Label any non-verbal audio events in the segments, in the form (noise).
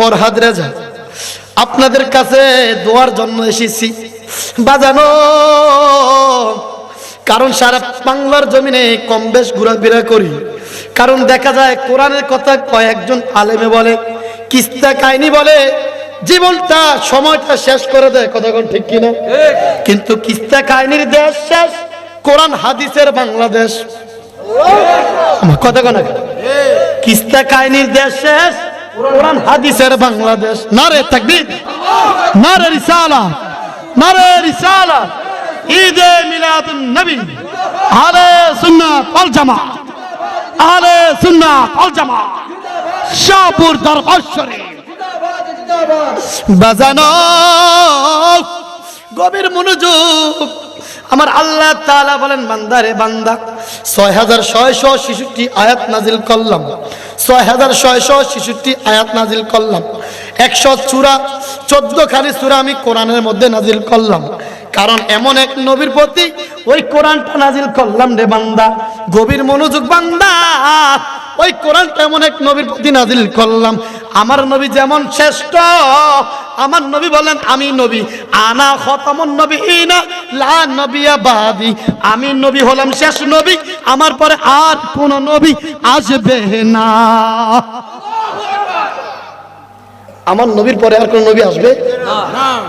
ফরহাদ রেজা, আপনাদের কাছে দোয়ার জন্য এসেছি। বাজানো, কারণ সারা বাংলার জমিনে কম বেশ ঘোরাফেরা করি। কারণ দেখা যায় কোরআনের কথা কয়েকজন আলেমে বলে, কিস্তা কাহিনী বলে, জীবনটা, সময়টা শেষ করে দেয়। কথাক্ষণ ঠিক কিনা? কিন্তু কিস্তা কাহিনীর দেশ শেষ, কোরআন হাদিসের বাংলাদেশ। কথা কিস্তা কাহিনীর দেশ শেষ কোরআন, হাদিসের বাংলাদেশ। নারে তাকবীর, নারে রিসালা নারে রিসালা। ঈদে মিলাদুন নবী আলে সুন্নাত ওয়াল জামা আলে সুন্নাত ওয়াল জামা শাহপুর দরবার শরীফ। বাজানো গভীর মনোযোগ। আমার আল্লাহ তাআলা বলেন, বান্দারে বান্দা, ছয় হাজার ছয়শো শিশুটি আয়াত নাজিল করলাম। ছয় হাজার ছয়শো শিশুটি আয়াত নাজিল করলাম। একশো চূড়া চোদ্দ খালি চূড়া আমি কোরআনের মধ্যে নাজিল করলাম। কারণ এমন এক নবীর প্রতি ওই কোরআনটা নাজিল করলাম রে বান্দা। গভীর মনোযোগ বান্দা। ওই কোরআনটা এমন এক নবীর প্রতি নাজিল করলাম। আমার নবী যেমন শ্রেষ্ঠ, আমার নবী বলেন, আমি নবী। আনা খতামুন নবী ইনা লা নবিয়া বাদি। আমি নবী হলাম শেষ নবী, আমার পরে আর কোন নবী আসবে না। আমার নবীর পরে আর কোন নবী আসবে?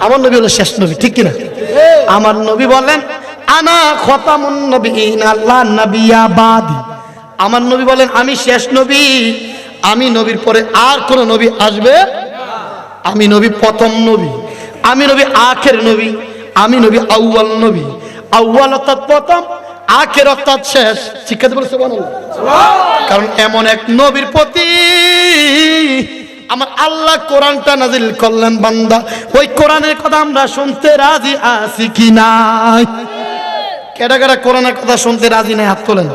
আমার নবী হলো শেষ নবী, ঠিক কিনা? আমার নবী বলেন, আনা খতামুন নবী ইনা লা নবিয়া বাদি। আমার নবী বলেন আমি শেষ নবী। আমি নবীর পরে আর কোন নবী আসবে আমি নবী প্রথম নবী। আমি নবী আখের নবী। আমি নবী আউয়াল নবী। আউয়াল অর্থাৎ প্রথম আখের অর্থাৎ শেষ। শিক্ষাতে বলে কারণ এমন এক নবীর প্রতি আমার আল্লাহ কোরআনটা নাজিল করলেন বান্দা। ওই কোরআনের কথা আমরা শুনতে রাজি আছি কি নাই? কেডা কেডা কোরআনের কথা শুনতে রাজি নাই? হাত তোলেন।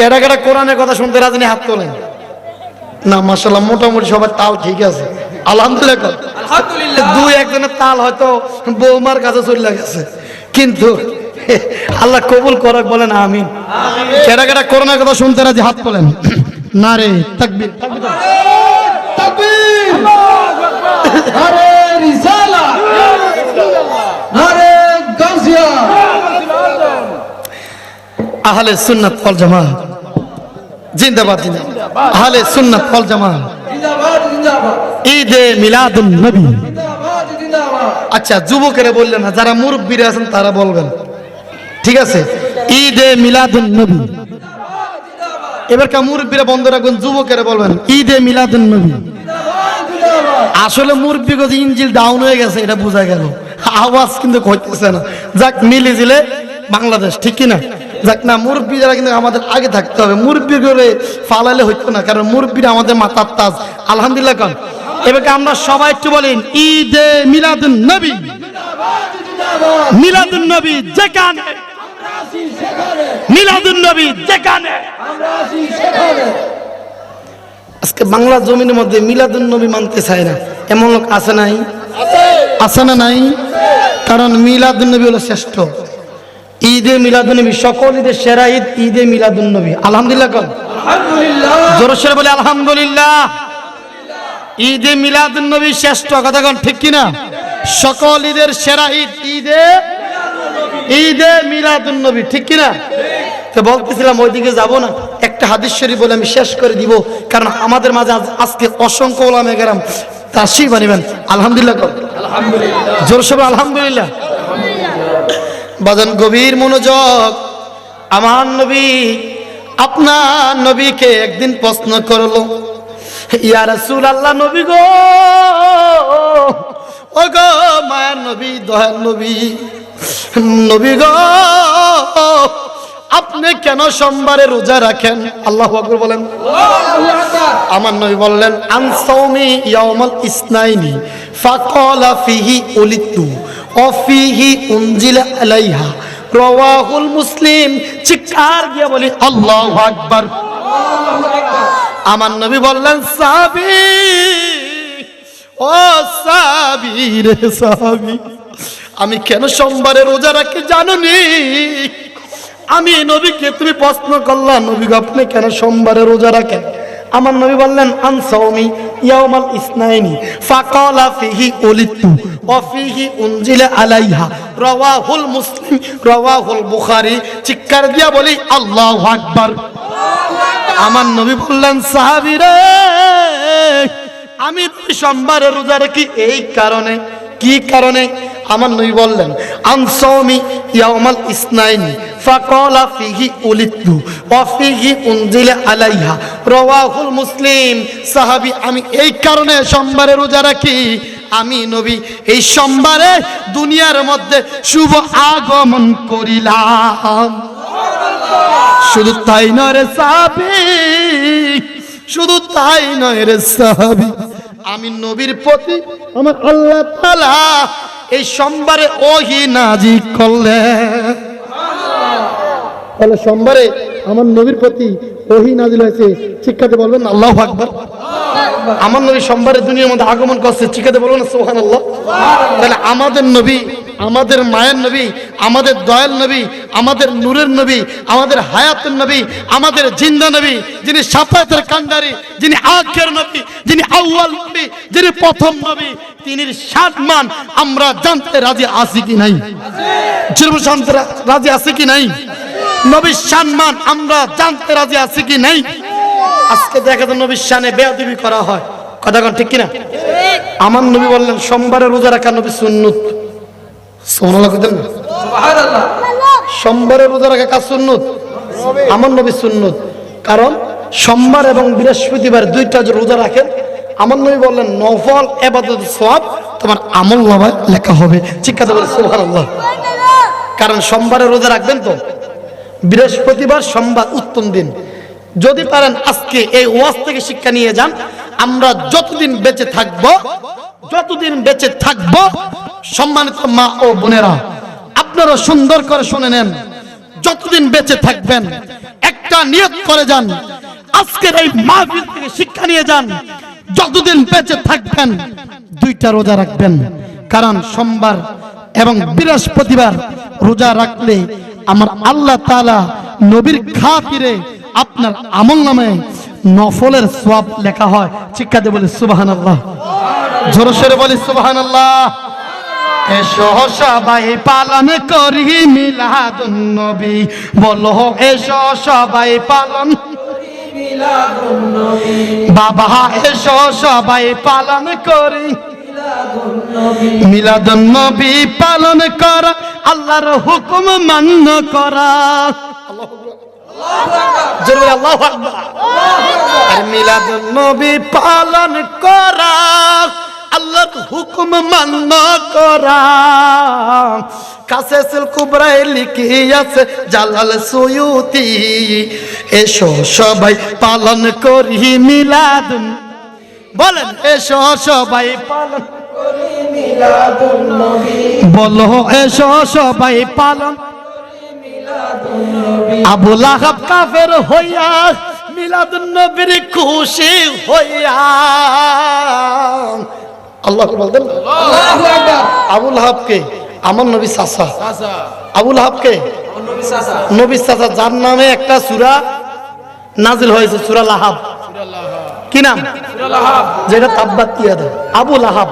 কেডা কেডা কোরআনের কথা শুনতে রাজি নাই হাত তোলেন। না মাসাল্লাহ মোটামুটি সবার তাল ঠিক আছে। আলহামদুলিল্লাহ কর। দুই একজনের তাল হয়তো বৌমার কাছে চলে গেছে। কিন্তু আল্লাহ কবুল করক বলেন আমিন। কেডা কেডা করোনার কথা শুনতে রাজি হাত তোলেন। না রে তাকবীর। আহলে সুন্নাত ওয়াল জামাত। জিন্দাবাদ জিন্দাবাদ। আহলে সুন্নাত ওয়াল জামাত। জিন্দাবাদ জিন্দাবাদ। ঈদে মিলাদুন নবী। জিন্দাবাদ জিন্দাবাদ। আচ্ছা যুবকেরা বললেন না যারা মুরব্বীরা আছেন তারা বলবেন। ঠিক আছে? ঈদে মিলাদুন নবী। এবার কা মুরব্বীরা বন্ধ রাখবেন যুবকেরা বলবেন ঈদে মিলাদুন নবী। আসলে মুরব্বী গজ ইঞ্জিল ডাউন হয়ে গেছে এটা বোঝা গেল। আওয়াজ কিন্তু হইতেছে না। যাক মিলে জিলে বাংলাদেশ ঠিক কি না যাক না মুরব্বী যারা কিন্তু আমাদের আগে থাকতে হবে। মুরব্বী করে ফালালে হইতো না, কারণ মুরব্বীরা আমাদের মাথার তাজ। আলহামদুলিল্লাহ কান। এবার আমরা সবাই একটু বলেন, ঈদে মিলাদুন নবী। মিলাদুন নবী যেখানে মিলাদুন নবী যেখানে আজকে বাংলা জমিনের মধ্যে মিলাদুন নবী মানতে চায় না। এমন লোক আছে নাই? আছে না নাই? কারণ মিলাদুন নবী হলো শ্রেষ্ঠ। ঈদে মিলাদুনবী সকল ঈদের সেরা ঈদ ঈদে মিলাদুন নবী আলহামদুলিল্লাহ আলহামদুলিল্লাহ। জোরসরে বলে আলহামদুলিল্লাহ। ঈদে মিলাদুন নবী শ্রেষ্ঠ কথা কোন ঠিক কিনা? সকল ঈদের সেরা ঈদ ঈদে ঈদে মিলাদুন নবী ঠিক কিনা? তো বলতেছিলাম ওইদিকে যাব না। একটা হাদিস শরীফ বলে আমি শেষ করে দিব কারণ আমাদের মাঝে আজ- আজকে অসংখ্য ওলামে গেলাম তাসি বানিবেন। আলহামদুলিল্লাহ কর। জোরসরে আলহামদুলিল্লাহ। বাজান গভীর মনোযোগ। আমার নবী, আপনার নবীকে একদিন প্রশ্ন করল, ইয়া রাসূল আল্লাহ নবী গো ও গো মায়ের নবী, দয়ার নবী নবী গো, আপনি কেন সোমবারে রোজা রাখেন? আল্লাহ বলেন। আমার নবী বললেন আনসাউমি ইয়াউমাল ইসনাইনি, ফাকালা ফিহি উলিতু আমার নবী বললেন সাহাবী ও সাহাবী রে সাহাবী আমি কেন সোমবারে রোজা রাখি জানুনি? আমি নবীকে তুমি প্রশ্ন করলাম নবী আপনি কেন সোমবারে রোজা রাখেন? আমার নবী বললেন আনসাউমি ইয়াউমাল ইসনাইনি, ফাকালা ফিহি উলিতু ওয়া ফিহি উনজিলা আলাইহা। রাওয়াহুল মুসলিম, রাওয়াহুল বুখারী, চিৎকার দিয়া বলি, আল্লাহু আকবার। আমার নবী বললেন সাহাবীরে আমি সোমবারে রোজা রাখি, এই কারণে, কি কারণে? আমার নই বললেন আনসাউমি ইয়াউমাল ইসনাইনি, ফাকালা ফিহি উলিতু, ওয়া ফিহি উনজিলা আলাইহা। রাওয়াহুল মুসলিম, সাহাবী, আমি এই কারণে সোমবারে রোজা রাখি। আমি নবী, এই সোমবারে দুনিয়ার মধ্যে শুভ আগমন করিলাম। শুধু তাই নয় রে সাহাবি, শুধু তাই নয় রে সাহাবি, আমি নবীর প্রতি আমার আল্লাহ তাআলা এই সোমবারে ওহি নাজি করলে। তাহলে সোমবারে আমার নবীর প্রতি ওহি নাজিল হয়েছে শিক্ষাতে বলবেন? আল্লাহ আকবার। আমার নবী সোমবারে দুনিয়ার মধ্যে আগমন করছে শিখাতে বলবেন? সোহান আল্লাহ তাহলে আমাদের নবী আমাদের মায়ের নবী আমাদের দয়াল নবী আমাদের নূরের নবী আমাদের হায়াতের নবী আমাদের জিন্দা নবী যিনি সাফায়াতের কান্ডারি যিনি আখের নবী যিনি আউয়াল নবী যিনি প্রথম নবী তিনি সাত মান আমরা জানতে রাজি আছি কি নাই? জানতে রাজি আছি কি নাই? নবীর সম্মান আমরা জানতে রাজি আছি কি নাই? আজকে দেখা যায় নবীর শানে বেয়াদবি করা হয়। কথা কন, ঠিক কিনা? আমার নবী বললেন, সোমবারে রোজা রাখা নবী সুন্নত। সোমবারে রোজা রাখা কাজ সুন্নত? আমার নবী সুন্নত। কারণ সোমবার এবং বৃহস্পতিবার দুইটা রোজা রাখেন আমার নবী বললেন, নফল এবাদত সব তোমার আমল নামায় লেখা হবে। শিক্ষাতে বলে সুবহানাল্লাহ। কারণ সোমবারে রোজা রাখবেন তো? বৃহস্পতিবার সোমবার উত্তম দিন। যদি পারেন আজকে এই ওয়াজ থেকে শিক্ষা নিয়ে যান, আমরা যতদিন বেঁচে থাকব, যতদিন বেঁচে থাকব, সম্মানিত মা ও বোনেরা, আপনারা সুন্দর করে শুনে নেন, যতদিন বেঁচে থাকবেন, একটা নিয়ত করে যান, আজকের এই মাহফিল থেকে শিক্ষা নিয়ে যান যতদিন বেঁচে থাকবেন, দুইটা রোজা রাখবেন। কারণ সোমবার এবং বৃহস্পতিবার রোজা রাখলে আমার আল্লাহ তালা নবীর খাতিরে আপনার আমল নামে নফলের সব লেখা হয়। শিক্ষাতে বলে, সুবহানাল্লাহ। জোরে সোরে বলি, সুবহানাল্লাহ। এসো সবাই পালন করি মিলাদুন নবী। বলো, এসো সবাই পালন বাবা, এসো সবাই পালন করি। মিলাদুন নবী পালন করা, আল্লাহর হুকুম মান্য করা। আর মিলাদুন নবী পালন করা, আল্লাহর হুকুম মান্য করা। কাছে সিল কুবরায় লিখি আছে জালাল সুয়ুতি এসো সবাই পালন করি মিলাদুন বলেন, এসো সবাই পালন করি মিলাদুন বলো, এসো সবাই পালন আবুল আহাব কাফের হইয়া মিলাদুন নবীর খুশি হইয়া। আল্লাহ বলতেন আবুল আহাবকে আমার নবী সাসা আবুল আহাবকে নবী চাচা। সাসা যার নামে একটা সূরা নাজিল হয়েছে সূরা লাহাব। কি নাম? যেটা তাব্বাত ইয়াদা আবুল আহাব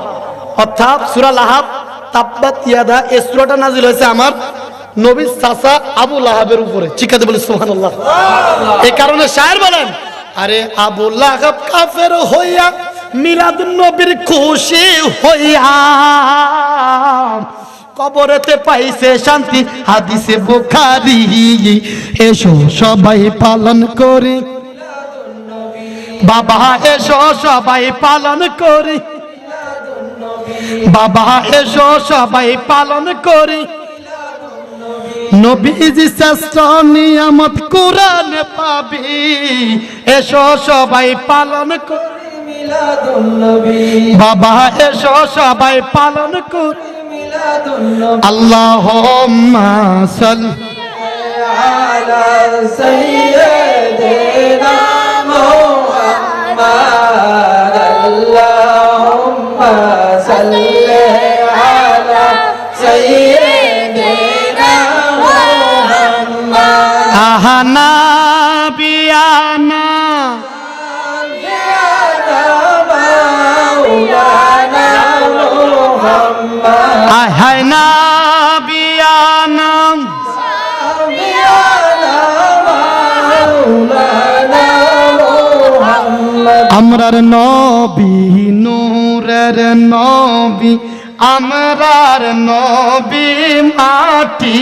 অর্থাৎ সূরা লাহাব তাব্বাত ইয়াদা এই সূরাটা নাজিল হয়েছে আমার নবী সাসা আবুল আহাবের উপরে। চিকাতে বলি সুবহানাল্লাহ। এই কারণে শায়ের বলেন আরে আবুল আহাব কাফের হইয়া মিলাদ নবীর খুশি হইয়া কবরেতে পাইছে শান্তি। হাদিসে বুখারী। এসো সবাই পালন করি। বাবা, এসো সবাই পালন করি। বাবা, এসো সবাই পালন করি। নবীজি শ্রেষ্ঠ নিয়ামত কোরআন পাবি। এসো সবাই পালন করি। বাবা, এসো সবাই পালন করি। اللهم صل على سيدنا محمد اللهم صل على سيدنا محمد أهنا بيانا হায় হায় না বিয়ানাম আমরার নবী নূরের নবী, আমরার নবী মাটি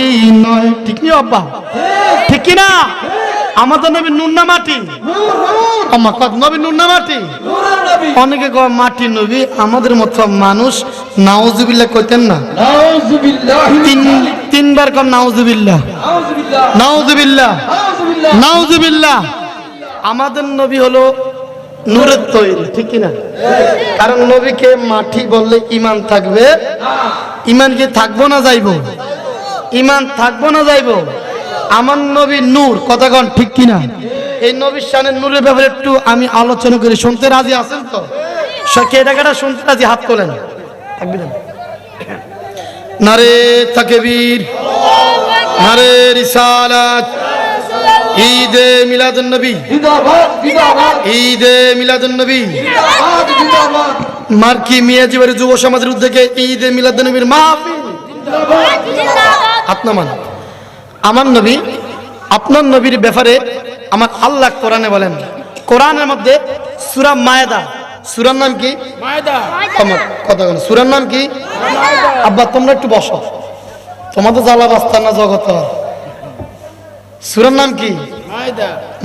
নয়। ঠিক না ঠিক না আমাদের নবী নুন না মাটি। আমার নবী নুন না মাটি। অনেকে কয় মাটি নবী আমাদের মতো মানুষ নাউজুবিল্লাহ কইতেন না। তিন তিনবার কম নাউজুবিল্লাহ। নাউজুবিল্লাহ। নাউজুবিল্লাহ। আমাদের নবী হলো নূরের তৈরি ঠিক কি না কারণ নবীকে মাটি বললে ইমান থাকবে। ইমান কি থাকব না যাইবো? ইমান থাকব না যাইবো? আমার নবী নূর কথাগণ ঠিক কি না এই নবীর শানের নূরের ব্যাপারে একটু আমি আলোচনা করি। শুনতে রাজি আছেন তো? কে টাকাটা শুনতে রাজি? হাত তোলেন। নারে তাকেবীর, নারে রিসালাত। ঈদে মিলাদুন নবী ঈদে মিলাদুন নবী মার্কি মিয়াজিবাড়ি যুব সমাজের উদ্যোগে ঈদে মিলাদুন নবীর মাহফিল আপনার আমার নবী আপনার নবীর ব্যাপারে আমার আল্লাহ কোরআনে বলেন। কোরআনের মধ্যে সুরা মায়েদা সুরার নাম কি? কথা বলেন সুরার নাম কি? আব্বা তোমরা একটু বসো। তোমাদের জ্বালা রাস্তা না জগত? সুরার নাম কি?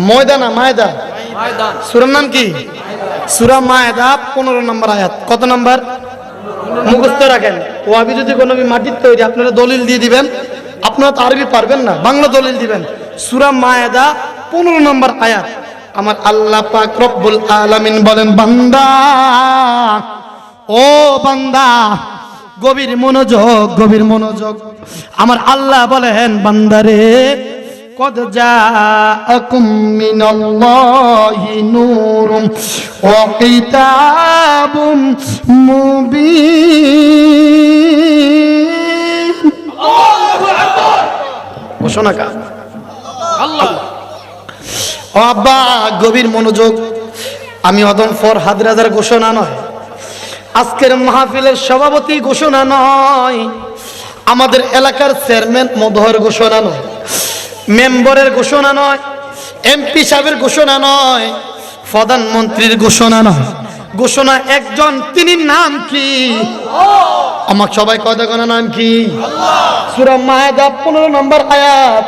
ময়দা। না মায়দা? সুরার নাম কি? সুরা মায়দা পনেরো নম্বর আয়াত। কত নম্বর? মুখস্থ রাখেন। ও ওয়াবি যদি কোনো মাটির তৈরি আপনারা দলিল দিয়ে দিবেন। আপনারা তো আরবি পারবেন না বাংলা দলিল দিবেন সুরা মায়দা পনেরো নম্বর আয়াত আমার আল্লাহ পাক রব্বুল আলামিন বলেন বান্দা ও বান্দা গভীর মনোযোগ গভীর মনোযোগ আমার আল্লাহ বলেন বান্দারে قد جاءكم من الله نور وكتاب مبين ঘোষণা কা ও আব্বা গভীর মনোযোগ। আমি অদম ফর হাদরাজার ঘোষণা নয়। আজকের মাহফিলের সভাপতি ঘোষণা নয়। আমাদের এলাকার চেয়ারম্যান মধুর ঘোষণা নয়। মেম্বরের ঘোষণা নয়। এমপি সাহেবের ঘোষণা নয়। প্রধানমন্ত্রীর ঘোষণা নয়। ঘোষণা একজন তিনি নাম কি? আমার সবাই কথা কোন নাম কি? সুরা মায়েদা পনেরো নম্বর আয়াত।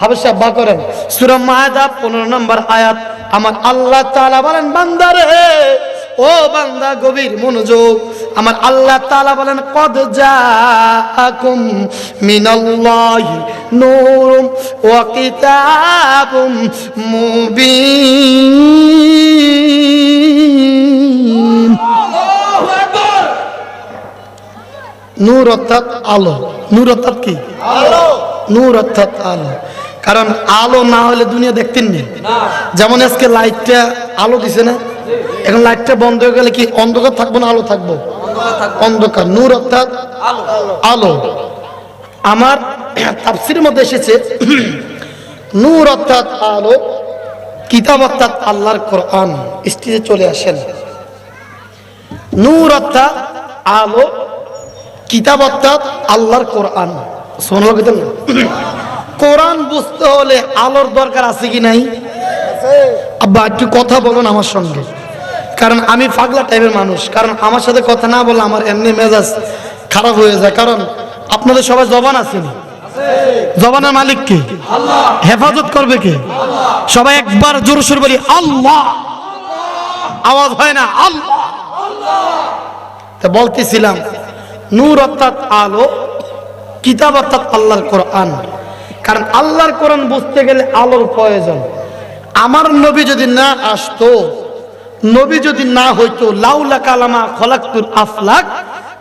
হাবেশা বা করেন। সুরা মায়েদা পনেরো নম্বর আয়াত। আমার আল্লাহ তাআলা বলেন বান্দারে ও বান্দা গভীর মনোযোগ। আমার আল্লাহ তাআলা বলেন কদ জাআকুম মিনাল্লাহি নূরুম ওয়া কিতাবুম মুবিন। নূর অর্থাৎ আলো। নূর অর্থাৎ কি? আলো। নূর অর্থাৎ আলো। কারণ আলো না হলে দুনিয়া দেখতেন না। যেমন আজকে লাইটটা আলো দিছে না? এখন লাইটটা বন্ধ হয়ে গেলে কি অন্ধকার থাকব না আলো থাকব? অন্ধকার নূর অর্থাৎ আলো। আমার তাফসির মধ্যে এসেছে (clears throat) নূর অর্থাৎ আলো কিতাব অর্থাৎ আল্লাহর কোরআন। স্টেজে চলে আসেন। নূর অর্থাৎ আলো, কিতাব অর্থাৎ আল্লাহর কোরআন। কোরআন বুঝতে হলে আলোর দরকার আছে কি নাই? আব্বা, একটু কথা বলুন আমার সঙ্গে। কারণ আমি পাগলা টাইপের মানুষ। কারণ আমার সাথে কথা না বলে আমার এমনি মেজাজ খারাপ হয়ে যায়। কারণ আপনাদের সবাই জবান আছেনি জবানের মালিক কে? হেফাজত করবে কে? সবাই একবার জোর সোর বলি, আল্লাহ। আওয়াজ হয় না, আল্লাহ। তা বলতেছিলাম, নূর অর্থাৎ আলো, কিতাব অর্থাৎ আল্লাহর কোরআন। কারণ আল্লাহর কোরআন বুঝতে গেলে আলোর প্রয়োজন। আমার নবী যদি না আসতো, নবী যদি না হইতো, লাউলা কালামা খলাকুল আফলাক,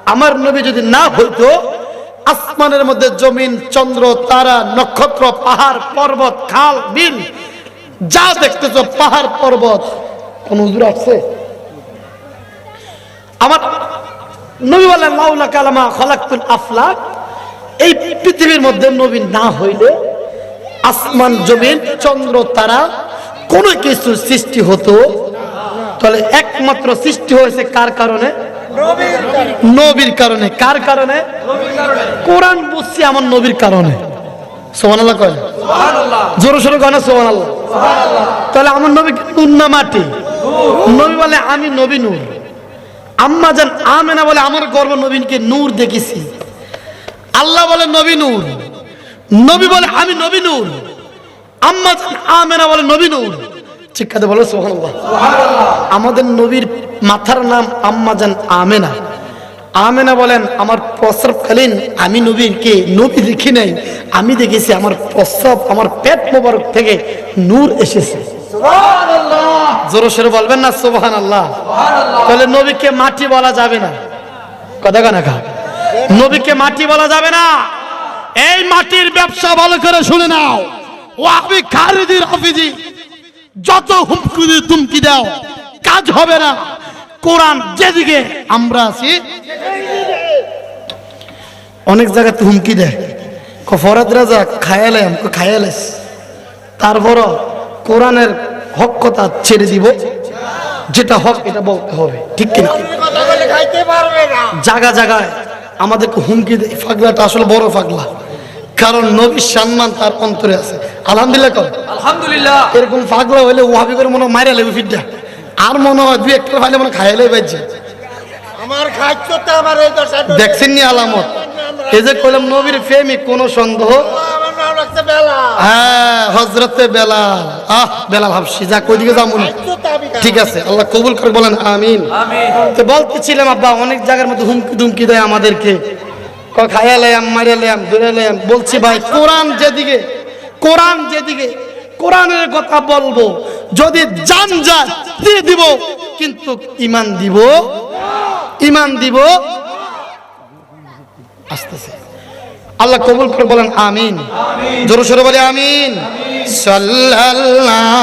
আমার নবী যদি না হইতো, আসমানের মধ্যে জমিন, চন্দ্র, তারা, নক্ষত্র, পাহাড়, পর্বত, খাল, বিল, যা দেখতেছ পাহাড়, পর্বত। কোন হুজুর আসছে আমার নবী বলেন লাউলা কালামা খলাকুল আফলাক। এই পৃথিবীর মধ্যে নবী না হইলে আসমান জমিন চন্দ্র তারা কোনো কিছু সৃষ্টি হতো তাহলে একমাত্র সৃষ্টি হয়েছে কার কারণে? নবীর কারণে। কার কারণে? কোরআন বুঝছি আমার নবীর কারণে। সোহান আল্লাহ কয় জোরে সোরে কয় না? সোহান আল্লাহ তাহলে আমার নবী উন্না মাটি। নবী বলে আমি নবী নূর। আম্মা জান আমেনা বলে, আমার গর্ব নবীনকে নূর দেখেছি। আল্লাহ বলে, নবী নূর। নবী বলে, আমি নবী নূর। আম্মা জান আমেনা বলে, নবী নূর। শিক্ষাতে বলো, সুবহানাল্লাহ। আমাদের নবীর মাথার নাম আম্মা জান আমেনা। আমেনা বলেন, আমার প্রস্রাবকালীন আমি নবীরকে নবী দেখি নাই। আমি দেখেছি আমার প্রস্রাব, আমার পেট মোবারক থেকে নূর এসেছে। সরে বলবেন না সুবহান আল্লাহ তাহলে নবীকে মাটি বলা যাবে না। কথা কানা খা নবীকে মাটি বলা যাবে না। এই মাটির ব্যবসা ভালো করে শুনে নাও। ও আপনি খারিদির হাফিজি যত হুমকি তুমকি দাও, কাজ হবে না। কোরআন যেদিকে, আমরা আছি। অনেক জায়গাতে হুমকি দেয়। ফরাদ রাজা খায়ালে আমাকে খায়ালেস তারপর কোরআনের হক কথা ছেড়ে দিব। যেটা হক এটা বলতে হবে। ঠিক কিনা? কথা বলে খাইতে পারবে না জায়গা জায়গায় আমাদেরকে হুমকি দেয়। এই পাগলাটা আসলে বড় ফাগলা। কারণ নবীর সম্মান তার অন্তরে আছে। আলহামদুলিল্লাহ কর। আলহামদুলিল্লাহ। এরকম ফাগলা হলে ওহাবি করে মনে হয় মাইরা লেবে ফিটটা আর মনে হয় দুই একটা ফাইলে মনে খাইলে বাজছে আমার খাদ্য তো আমার এই দশা দেখছেন নি আলামত? এই যে কইলাম নবীর প্রেমিক কোনো সন্দেহ? হ্যাঁ হজরতে বেলাল। আহ বেলাল হাফসি যা কই যাব না খাদ্য তো আমি ঠিক আছে আল্লাহ কবুল করে বলেন আমিন। আমি তো বলতেছিলাম আব্বা অনেক জায়গার মধ্যে হুমকি ধুমকি দেয় আমাদেরকে। দূরালাম বলছি ভাই কোরআন যেদিকে কোরআন যেদিকে কোরআনের কথা বলব। যদি জান দিয়ে দিব। কিন্তু ইমান দিব? ইমান দিব? আসতেছে। আল্লাহ কবুল করে বলেন আমিন। জোরে সোরে বলে আমিন। সাল্লাল্লাহ।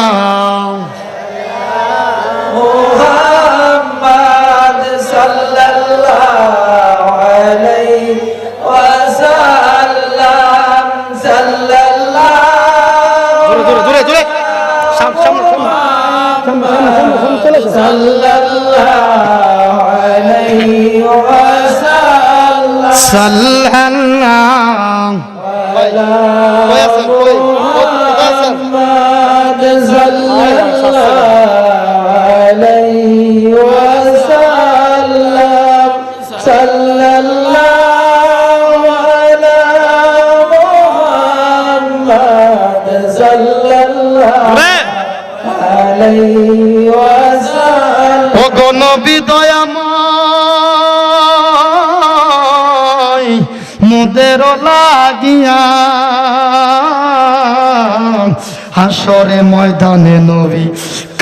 হাসরে ময়দানে নবী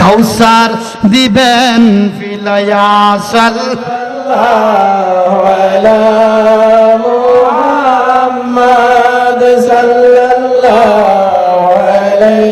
কাউসার দিবেন ফিলায়াসাল মুহাম্মদ সাল্লাল্লাহু আলাইহি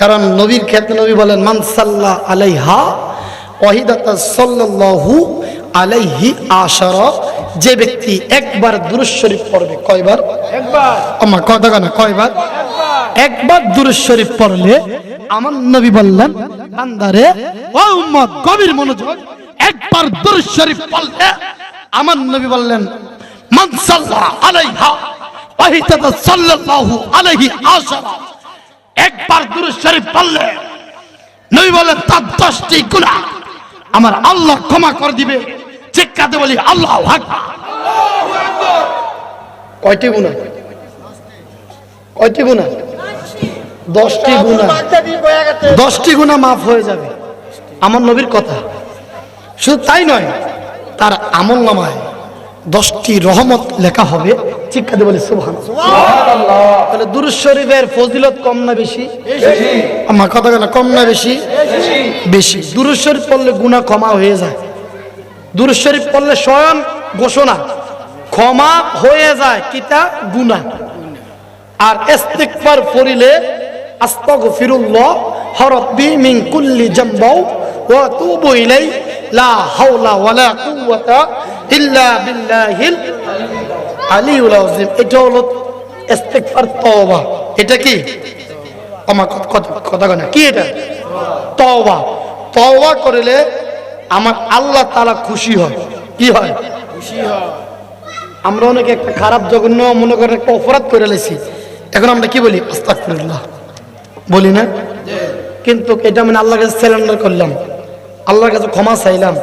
কারণ নবীর ক্ষেত্রে নবী বলেন মানসাল্লাহ আলাইহা ওয়াহিদাতা সাল্লাল্লাহু আলাইহি আশারা। যে ব্যক্তি একবার দুরূদ শরীফ পড়বে কয়বার? একবার। আমার কথা না কয়বার? একবার দুরূদ শরীফ পড়লে আমার নবী বললেন বান্দারে ও উম্মত গভীর মনোযোগ একবার দুরূদ শরীফ পড়লে আমার নবী বললেন মান সাল্লা আলাইহা ওয়াহিদাতা সাল্লাল্লাহু আলাইহি আশারা। একবার দুরূদ শরীফ পড়লে নবী বলেন তার দশটি গুনাহ আমার আল্লাহ ক্ষমা করে দিবে। চিৎকাতে বলি, আল্লাহ কয়টি গুণা? কয়টি গুনাহ দশটি গেছে দশটি গুণা মাফ হয়ে যাবে। আমার নবীর কথা। শুধু তাই নয়, তার আমল নামায় দশটি রহমত লেখা হবে। শিক্ষা দিয়ে বলি সুবহান তাহলে দুরুদ শরীফের ফজিলত কম না বেশি? আমার কথা কেন কম না বেশি? বেশি। বেশি। শরীফ পড়লে গুনাহ ক্ষমা হয়ে যায়। দুরুদ শরীফ পড়লে স্বয়ং ঘোষণা ক্ষমা হয়ে যায় কিতা? গুনাহ। আর ইস্তিগফার পড়িলে আস্তাগফিরুল্লাহ হরব্বি মিন কুল্লি জামবাও ওয়া তুবু ইলাই লা হাওলা ওয়ালা কুওয়াতা ইল্লা বিল্লাহিল আলিউল আযীম। এটা হলো ইস্তিগফার তওবা। এটা কি? আমার কথা- কথা না। কি এটা? তওবা। তওবা করলে আমার আল্লাহ তাআলা খুশি হয়। কি হয়? আমরা অনেকে একটা খারাপ জঘন্য মনে করেন একটা অপরাধ করে লেছি এখন আমরা কি বলি? আস্তাগফিরুল্লাহ। বলি না? কিন্তু এটা মানে আল্লাহর কাছে সিলিন্ডার করলাম। আল্লাহর কাছে ক্ষমা চাইলাম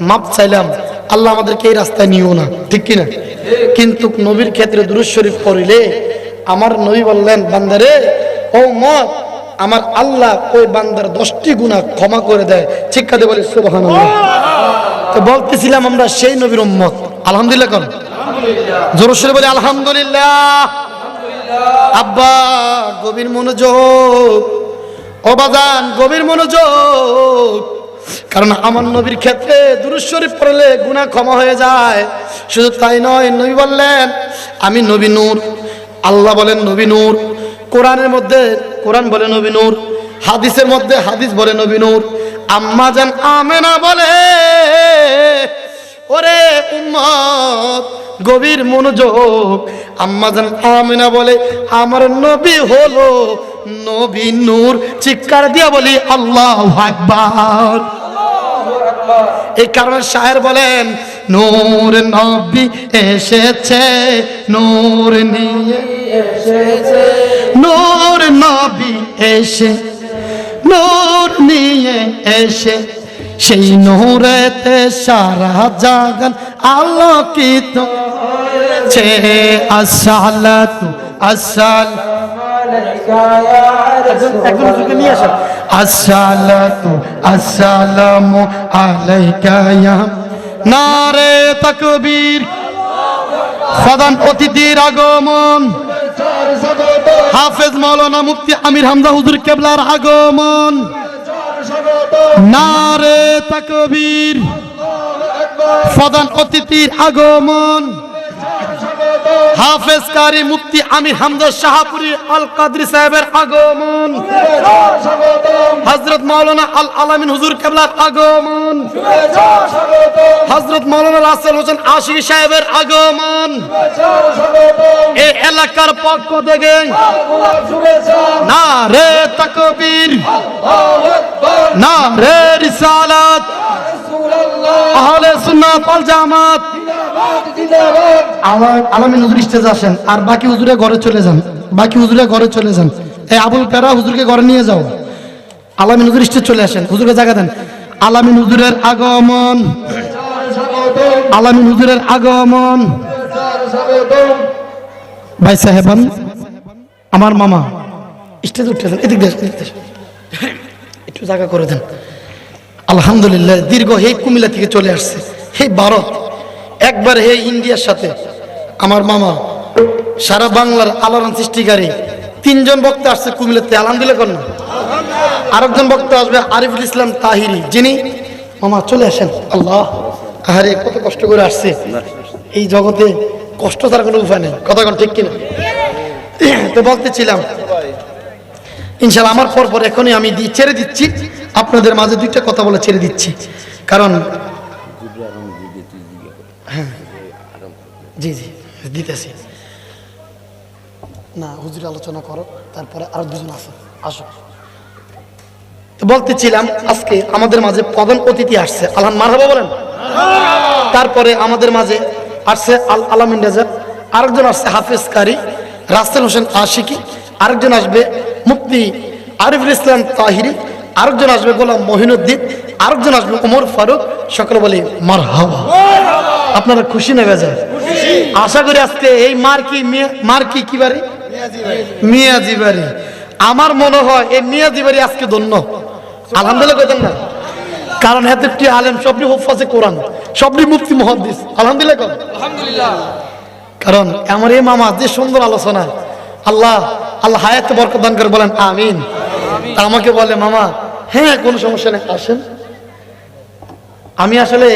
মাপ চাইলাম। আল্লাহ আমাদেরকে এই রাস্তায় নিও না ঠিক কি না কিন্তু নবীর ক্ষেত্রে দুরুদ শরীফ পড়িলে আমার নবী বললেন বান্দারে ও মত আমার আল্লাহ ওই বান্দার দশটি গুণা ক্ষমা করে দেয়। শিক্ষাতে বলে? তো বলতেছিলাম আমরা সেই নবীর উম্মত। আলহামদুলিল্লাহ কর জোর সরে বলি আলহামদুলিল্লাহ। আব্বা গভীর মনোযোগ। ও বাজান গভীর মনোযোগ। কারণ আমার নবীর ক্ষেত্রে দুরুদ শরীফ পড়লে গুনাহ ক্ষমা হয়ে যায়। শুধু তাই নয়, নবী বললেন, আমি নবী নূর। আল্লাহ বলেন, নবী নূর। কোরআনের মধ্যে, কোরআন বলে নবী নূর, হাদিসের মধ্যে হাদিস বলে নবী নূর। আম্মা জান আমেনা বলে, ওরে উম্মত, গভীর মনোযোগ। আম্মা জান আমেনা বলে, আমার নবী হলো নবী নূর। চিৎকার দিয়া বলি, আল্লাহ আকবার। এই কারণে শায়ের বলেন, নূর নবী এসেছে, নূর নিয়ে এসেছে। নূর নবী এসে, নূর নিয়ে এসে। সেই নূরেতে সারা জাগান আলোকিত ছে আসালাতু আসাল একজন যুগে নিয়ে আসেন। আসসালাতু আসসালামু আলাইকা ইয়া নারে তাকবীর। সদান অতিথির আগমন। হাফেজ মাওলানা মুফতি আমির হামজা হুজুর কেবলার আগমন। নারে তাকবীর। প্রধান অতিথির আগমন। হাফেজ কারি মুক্তি আমির হামজা শাহপুরি আল কাদরি সাহেবের আগমন। হজরত মাওলানা আল আলামিন হুজুর কেবলার আগমন। হজরত মাওলানা রাসেল হোসেন আশিক সাহেবের আগমন। এই এলাকার পক্ষ থেকে না রে তকবীর না রে রিসালাত আহলে সুন্নাত ওয়াল জামাত। আমার আলামিন স্টেজে আসেন আর বাকি হুজুরে ঘরে চলে যান। বাকি হুজুরে ঘরে চলে যান। এই আবুল পেরা হুজুরকে ঘরে নিয়ে যাও। আলামিন হুজুর স্টেজ চলে আসেন হুজুরকে জায়গা দেন। আলামিন হুজুরের আগমন। আলামিন হুজুরের আগমন। ভাই সাহেবান আমার মামা স্টেজে উঠে যান। এদিক আসেন, এদিক দিয়ে। একটু জায়গা করে দেন। আলহামদুলিল্লাহ, দীর্ঘ হে কুমিল্লা থেকে চলে আসছে। হে ভারত, একবার হে ইন্ডিয়ার সাথে আমার মামা, সারা বাংলার আলোড়ন সৃষ্টিকারী, তিনজন বক্তা আসছে কুমিল্লাতে, আলহামদুলিল্লাহ না। আরেকজন বক্তা আসবে, আরিফুল ইসলাম তাহিরি, যিনি, মামা, চলে আসেন। আল্লাহ, আহারে, কত কষ্ট করে আসছে। এই জগতে কষ্ট তার কোনো উপায় নেই। কথা ঠিক কিনা? তো বলতেছিলাম ইনশাল্লাহ আমার পর পর এখনই আমি ছেড়ে দিচ্ছি। আপনাদের মাঝে দুইটা কথা বলে ছেড়ে দিচ্ছি। কারণ হ্যাঁ। জি জি, দিতেছি। না, হুজুর আলোচনা করো, তারপরে আরও দুজন আসো। আসো বলতেছিলাম, আজকে আমাদের মাঝে প্রধান অতিথি আসছে। আলহাম, মারহাবা বলেন। তারপরে আমাদের মাঝে আসছে আল আলামিন রাজা আরেকজন আসছে হাফিজ কারি, রাসেল হোসেন আশিকি। আরেকজন আসবে মুফতি আরিফুল ইসলাম তাহিরি আরেকজন আসবে গোলাম মহিনুদ্দিন আরেকজন আসবে ওমর ফারুক। সকলে বলি মার হাওয়া আপনারা খুশি নেবে যায় আশা করি আজকে এই মার কি মার কি কি বাড়ি? মিয়াজি বাড়ি। আমার মনে হয় এই মিয়াজি বাড়ি আজকে ধন্য। আলহামদুলিল্লাহ কইতেন না। কারণ হেতেরটি আলেম সবটি হোফাজে কোরআন সবটি মুফতি মহাদিস আলহামদুলিল্লাহ কন কারণ আমার এই মামা যে সুন্দর আলোচনা আল্লাহ আল্লাহ হায়াতে বরকত দান করে বলেন, আমিন। তা আমাকে বলে, মামা হ্যাঁ কোনো সমস্যা নেই, আসেন। আমি আসলে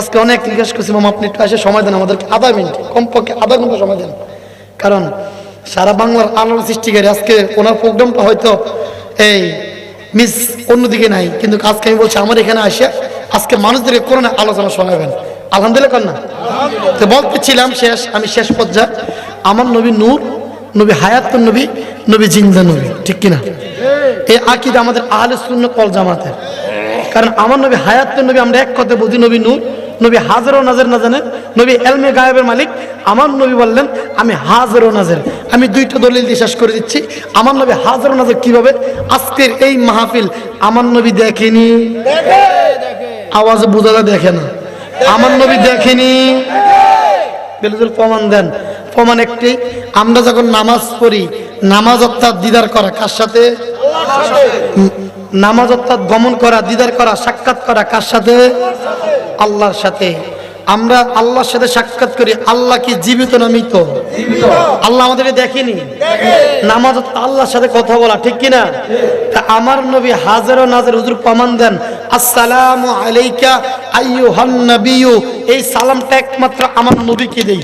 আজকে অনেক জিজ্ঞেস করছি, মামা, আপনি একটু এসে সময় দেন আমাদেরকে, আধা মিনিট, কমপক্ষে আধা ঘণ্টা সময় দেন। কারণ সারা বাংলার আলোর সৃষ্টিকারী, আজকে ওনার প্রোগ্রামটা হয়তো এই মিস অন্যদিকে নাই, কিন্তু আজকে আমি বলছি, আমার এখানে আসে, আজকে মানুষদেরকে কোনো না আলোচনা শোনাবেন। আলহামদুলিল্লাহ না তো বলতেছিলাম শেষ, আমি শেষ পর্যায়ে। আমার নবী নূর নবী হায়াত নবী নবী জিন্দা নবী, ঠিক কিনা? এই আকিদ আমাদের আহলে সুন্নাত ওয়াল জামাতের। কারণ আমার নবী হায়াত নবী, আমরা এক কথা বুঝি নবী নূর, নবী হাজার নাজের না জানেন, নবী এলমে গায়েবের মালিক। আমার নবী বললেন, আমি হাজার নাজের। আমি দুইটা দলিল দিয়ে শেষ করে দিচ্ছি। আমার নবী হাজার নাজের কীভাবে? আজকের এই মাহফিল আমার নবী দেখেনি। আওয়াজ বোঝা যায় দেখে না। আমার নবী দেখেনি। প্রমাণ দেন। প্রমাণ একটি, আমরা যখন নামাজ পড়ি, নামাজ অর্থাৎ দিদার করা কার সাথে? নামাজ অর্থাৎ গমন করা, দিদার করা, সাক্ষাৎ করা কার সাথে? আল্লাহর সাথে। আমরা আল্লাহর সাথে সাক্ষাৎ করি, আল্লাহ কি জীবিত না মৃত? আল্লাহ আমাদেরকে দেখেনি। নামাজ আল্লাহর সাথে কথা বলা, ঠিক কিনা তা আমার নবী হাজারো নাজার হুজুর প্রমাণ দেন, আসসালামু আলাইকা আইয়ুহান নবিয়্যু। এই সালামটা একমাত্র আমার নবীকে দেই।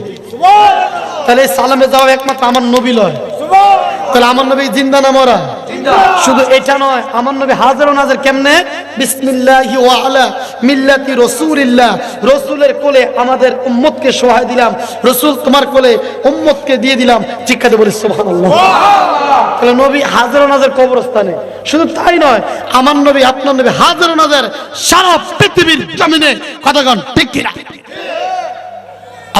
তাহলে সালামে যাওয়া একমাত্র আমার নবী লয়। তাহলে আমার নবী জিন্দা না মরা? শুধু এটা নয়, আমার নবী হাজারো নাজার কেমনে? দিয়ে দিলাম। তাহলে নবী শুধু তাই নয় নবী নবী সারা পৃথিবীর জমিনে ঠিক কিনা?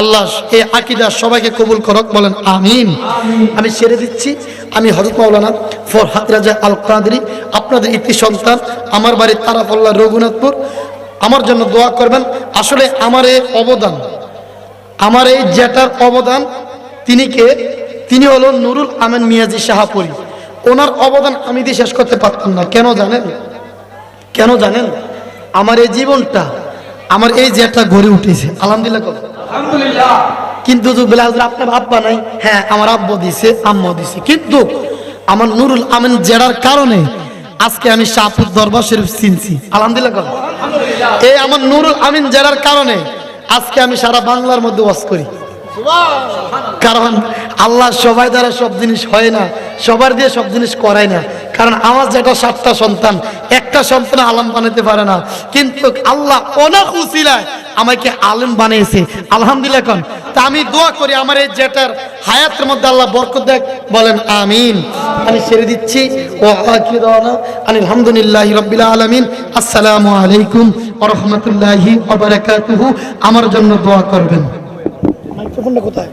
আল্লাহ এই আকিদা সবাইকে কবুল করক, বলেন আমিন। আমি ছেড়ে দিচ্ছি। আমি হজরত মাওলানা ফরহাদ রাজা আল কাদরি আপনাদের ইতি সন্তান, আমার বাড়ি তারাপল্লা, রঘুনাথপুর। আমার জন্য দোয়া করবেন। আসলে আমার এই অবদান, আমার এই জেটার অবদান, তিনি কে? তিনি হলো নুরুল আমেন মিয়াজি শাহাপুরি। ওনার অবদান আমি দিয়ে শেষ করতে পারতাম না। কেন জানেন? কেন জানেন? আমার এই জীবনটা, আমার এই জেটা গড়ে উঠেছে। আলহামদুলিল্লাহ। কিন্তু আপনার আব্বা নাই হ্যাঁ আমার আব্বা দিছে আম্মা দিছে। কিন্তু আমার নুরুল আমিন জেরার কারণে আজকে আমি শাহপুর দরবার শরীফ চিনছি। আলহামদুলিল্লাহ। এই আমার নুরুল আমিন জেরার কারণে আজকে আমি সারা বাংলার মধ্যে ওয়াজ করি। কারণ আল্লাহ সবাই দ্বারা সব জিনিস হয় না, সবার দিয়ে সব জিনিস করায় না। কারণ আমার যেটা সাতটা সন্তান, একটা সন্তান আলম বানাতে পারে না। কিন্তু আল্লাহ অনেক উসিলায় আমাকে আলেম বানিয়েছে। আলহামদুলিল্লাহ এখন। তা আমি দোয়া করি আমার এই জেটার হায়াতের মধ্যে আল্লাহ বরকত দেখ, বলেন আমিন। আমি ছেড়ে দিচ্ছি। ও আলহামদুলিল্লাহ রব্বিল আলামিন। আসসালামু আলাইকুম রাহমাতুল্লাহি আমার জন্য দোয়া করবেন। ফোনটা কোথায়?